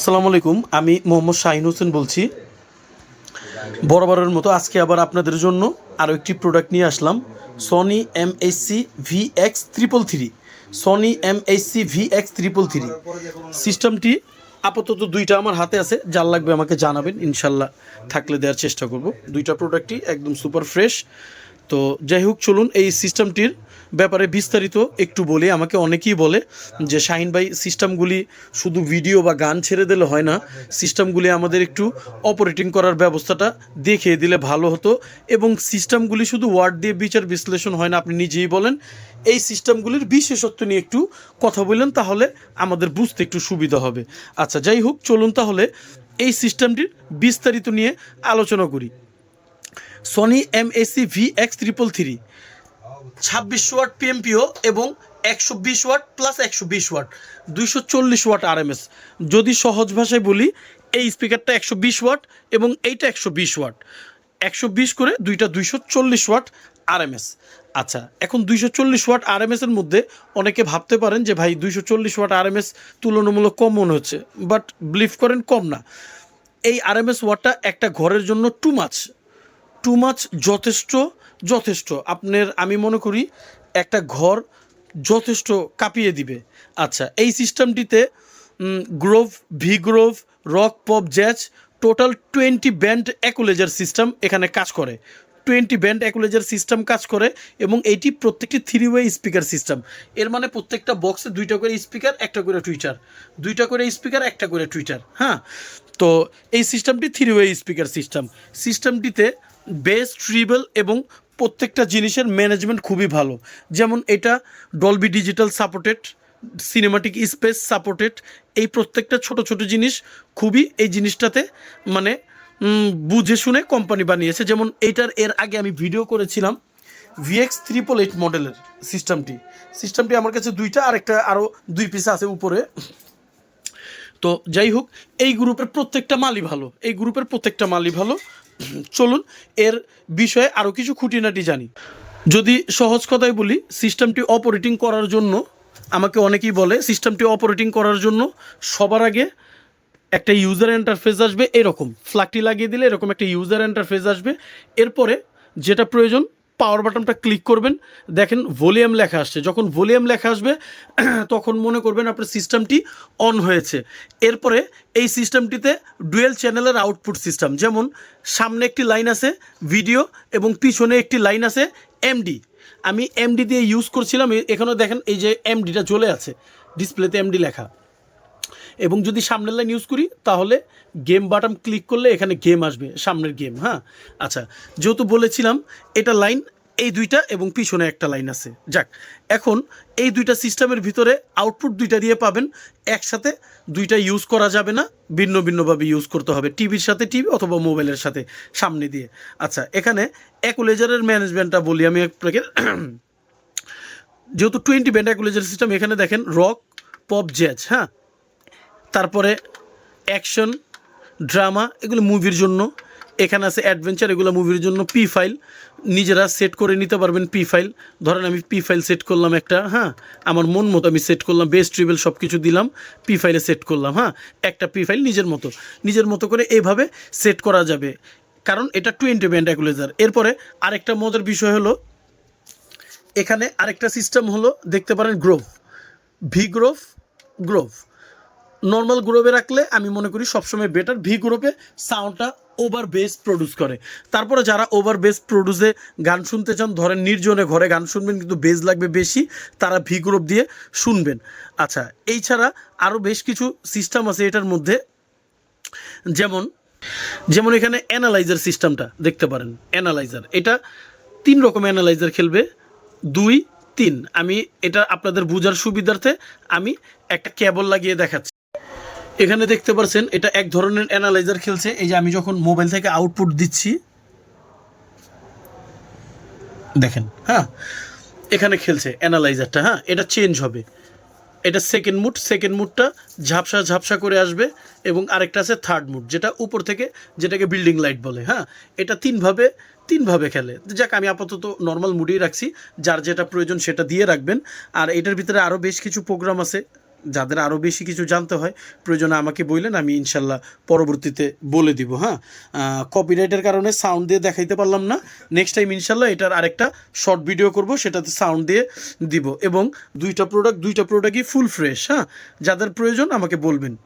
আসসালামু আলাইকুম, আমি মোহাম্মদ শাহিন হোসেন বলছি। বরাবরের মতো আজকে আবার আপনাদের জন্য আরও একটি প্রোডাক্ট নিয়ে আসলাম Sony M HC V X triple three Sony M HC V X triple three সিস্টেমটি আপাতত দুইটা আমার হাতে আছে, যার লাগবে আমাকে জানাবেন, ইনশাল্লাহ থাকলে দেওয়ার চেষ্টা করব। দুইটা প্রোডাক্টই একদম সুপার ফ্রেশ তো যাই হোক, চলুন এই সিস্টেমটির ব্যাপারে বিস্তারিত একটু বলি। আমাকে অনেকেই বলে যে, শাহিন ভাই সিস্টেমগুলি শুধু ভিডিও বা গান ছেড়ে দিলে হয় না সিস্টেমগুলি আমাদের একটু অপারেটিং করার ব্যবস্থাটা দেখিয়ে দিলে ভালো হতো এবং সিস্টেমগুলি শুধু ওয়ার্ড দিয়ে বিচার বিশ্লেষণ হয় না, আপনি নিজেই বলেন। এই সিস্টেমগুলির বিশেষত্ব নিয়ে একটু কথা বললেন, তাহলে আমাদের বুঝতে একটু সুবিধা হবে। আচ্ছা যাই হোক, চলুন তাহলে এই সিস্টেমটির বিস্তারিত নিয়ে আলোচনা করি। Sony M AC V X triple three ছাব্বিশশো ওয়াট পিএমপিও এবং একশো বিশ ওয়াট প্লাস একশো বিশ ওয়াট, দুইশো চল্লিশ ওয়াট আর আরএমএস যদি সহজ ভাষায় বলি, এই স্পিকারটা একশো বিশ ওয়াট এবং এইটা একশো বিশ ওয়াট। একশো বিশ করে দুইটা দুইশো চল্লিশ ওয়াট আর আরএমএস আচ্ছা এখন দুইশো চল্লিশ ওয়াট আরএমএস এর মধ্যে অনেকে ভাবতে পারেন যে, ভাই, দুইশো চল্লিশ ওয়াট আর আরএমএস তুলনামূলক কম মনে হচ্ছে। বাট বিলিভ করেন, কম না। এই আর আরএমএস ওয়াটটা একটা ঘরের জন্য টু মাছ টু মাচ যথেষ্ট যথেষ্ট। আপনার, আমি মনে করি, একটা ঘর যথেষ্ট কাঁপিয়ে দিবে। আচ্ছা এই সিস্টেমটিতে groove V groove rock pop jazz total twenty band equaliser system এখানে কাজ করে। টোয়েন্টি ব্যান্ড অ্যাকুলেজার সিস্টেম কাজ করে এবং এইটি প্রত্যেকটি থ্রি ওয়ে স্পিকার সিস্টেম এর মানে প্রত্যেকটা বক্সে দুইটা করে স্পিকার একটা করে টুইটার দুইটা করে স্পিকার একটা করে টুইটার হ্যাঁ? তো এই সিস্টেমটি থ্রি ওয়ে স্পিকার সিস্টেম সিস্টেমটিতে বেস, ট্রিবল এবং প্রত্যেকটা জিনিসের ম্যানেজমেন্ট খুবই ভালো। যেমন এটা Dolby digital supported cinematic space supported এই প্রত্যেকটা ছোট ছোট জিনিস খুবই এই জিনিসটাতে মানে বুঝে শুনে কোম্পানি বানিয়েছে। যেমন এইটার এর আগে আমি ভিডিও করেছিলাম ভিএক্স ত্রিপল এইট মডেলের সিস্টেমটি সিস্টেমটি আমার কাছে দুইটা আর একটা আরও দুই পিস আছে উপরে। তো যাই হোক, এই গ্রুপের প্রত্যেকটা মালই ভালো। এই গ্রুপের প্রত্যেকটা মালই ভালো। চলুন, এর বিষয়ে আরও কিছু খুঁটিনাটি জানি। যদি সহজ কথায় বলি, সিস্টেমটি অপারেটিং করার জন্য, আমাকে অনেকেই বলে, সিস্টেমটি অপারেটিং করার জন্য সবার আগে একটা ইউজার এন্টারফেস আসবে এরকম। ফ্ল্যাগটি লাগিয়ে দিলে এরকম একটা ইউজার এন্টারফেস আসবে। এরপরে যেটা প্রয়োজন পাওয়ার বাটনটা ক্লিক করবেন। দেখেন ভলিউম লেখা আসছে। যখন ভলিউম লেখা আসবে, তখন মনে করবেন আপনার সিস্টেমটি অন হয়েছে। এরপরে এই সিস্টেমটিতে ডুয়েল চ্যানেলের আউটপুট সিস্টেম যেমন সামনে একটি লাইন আছে ভিডিও এবং পিছনে একটি লাইন আছে এমডি আমি এমডি দিয়ে ইউজ করছিলাম এখানেও দেখেন এই যে এমডিটা চলে আছে ডিসপ্লেতে এমডি লেখা। এবং যদি সামনের লাইন ইউজ করি, তাহলে গেম বাটন ক্লিক করলে এখানে গেম আসবে, সামনের গেম হ্যাঁ? আচ্ছা যেহেতু বলেছিলাম, এটা লাইন এই দুইটা এবং পিছনে একটা লাইন আছে। যাক, এখন এই দুইটা সিস্টেমের ভিতরে আউটপুট দুইটা দিয়ে পাবেন, একসাথে দুইটা ইউজ করা যাবে না, ভিন্ন ভিন্নভাবে ইউজ করতে হবে টিভির সাথে টিভি অথবা মোবাইলের সাথে, সামনে দিয়ে। আচ্ছা এখানে অ্যাকুলেজারের ম্যানেজমেন্টটা বলি আমি আপনাকে। যেহেতু টোয়েন্টি ব্যান্ড অ্যাকুলেজার সিস্টেম এখানে দেখেন রক পপ জ্যাজ হ্যাঁ? তারপরে অ্যাকশন, ড্রামা, এগুলো মুভির জন্য। এখানে আছে অ্যাডভেঞ্চার, এগুলো মুভির জন্য পি ফাইল নিজেরা সেট করে নিতে পারবেন পি ফাইল ধরেন আমি পি ফাইল সেট করলাম একটা হ্যাঁ আমার মন মতো আমি সেট করলাম বেস্ট ট্রিবেল সব কিছু দিলাম পি ফাইলে সেট করলাম হ্যাঁ একটা পি ফাইল নিজের মতো। নিজের মতো করে এইভাবে সেট করা যাবে। কারণ এটা টোয়েন্টি ব্যান্ড অ্যাকুলেজার এরপরে আরেকটা মজার বিষয় হলো, এখানে আরেকটা সিস্টেম হলো, দেখতে পারেন groove V groove groove normal গ্রোভে রাখলে আমি মনে করি সবসময় বেটার ভি গ্রোভে সাউন্ডটা ওভার বেস প্রডিউস করে। তারপরে যারা ওভার বেস প্রডিউসে গান শুনতে চান, ধরেন নির্জনে ঘরে গান শুনবেন কিন্তু বেজ লাগবে বেশি, তারা ভি গ্রোভ দিয়ে শুনবেন। আচ্ছা এই ছাড়া আরও বেশ কিছু সিস্টেম আছে এটার মধ্যে। যেমন যেমন এখানে অ্যানালাইজার সিস্টেমটা দেখতে পারেন অ্যানালাইজার এটা তিন রকম অ্যানালাইজার খেলবে। দুই, তিন। আমি এটা আপনাদের বোঝার সুবিধার্থে আমি একটা কেবল লাগিয়ে দেখাচ্ছি। এখানে দেখতে পাচ্ছেন এটা এক ধরনের অ্যানালাইজার খেলছে। এই যে আমি যখন মোবাইল থেকে আউটপুট দিচ্ছি, দেখেন হ্যাঁ? এখানে খেলছে অ্যানালাইজারটা হ্যাঁ? এটা চেঞ্জ হবে। এটা সেকেন্ড মুড সেকেন্ড মুডটা ঝাপসা ঝাপসা করে আসবে এবং আরেকটা আছে থার্ড মুড যেটা উপর থেকে যেটাকে বিল্ডিং লাইট বলে হ্যাঁ? এটা তিনভাবে তিনভাবে খেলে। যাক, আমি আপাতত নর্মাল মুডেই রাখছি। যার যেটা প্রয়োজন সেটা দিয়ে রাখবেন। আর এটার ভিতরে আরও বেশ কিছু প্রোগ্রাম আছে। যাদের আরও বেশি কিছু জানতে হয়, প্রয়োজনে আমাকে বললেন, আমি ইনশাল্লাহ পরবর্তীতে বলে দিব হ্যাঁ? কপিরাইটের কারণে সাউন্ড দিয়ে দেখাইতে পারলাম না। নেক্সট টাইম ইনশাল্লাহ এটার আরেকটা শর্ট ভিডিও করব, সেটাতে সাউন্ড দিয়ে দিব। এবং দুইটা প্রোডাক্ট দুইটা প্রোডাক্টই ফুল ফ্রেশ হ্যাঁ? যাদের প্রয়োজন আমাকে বলবেন।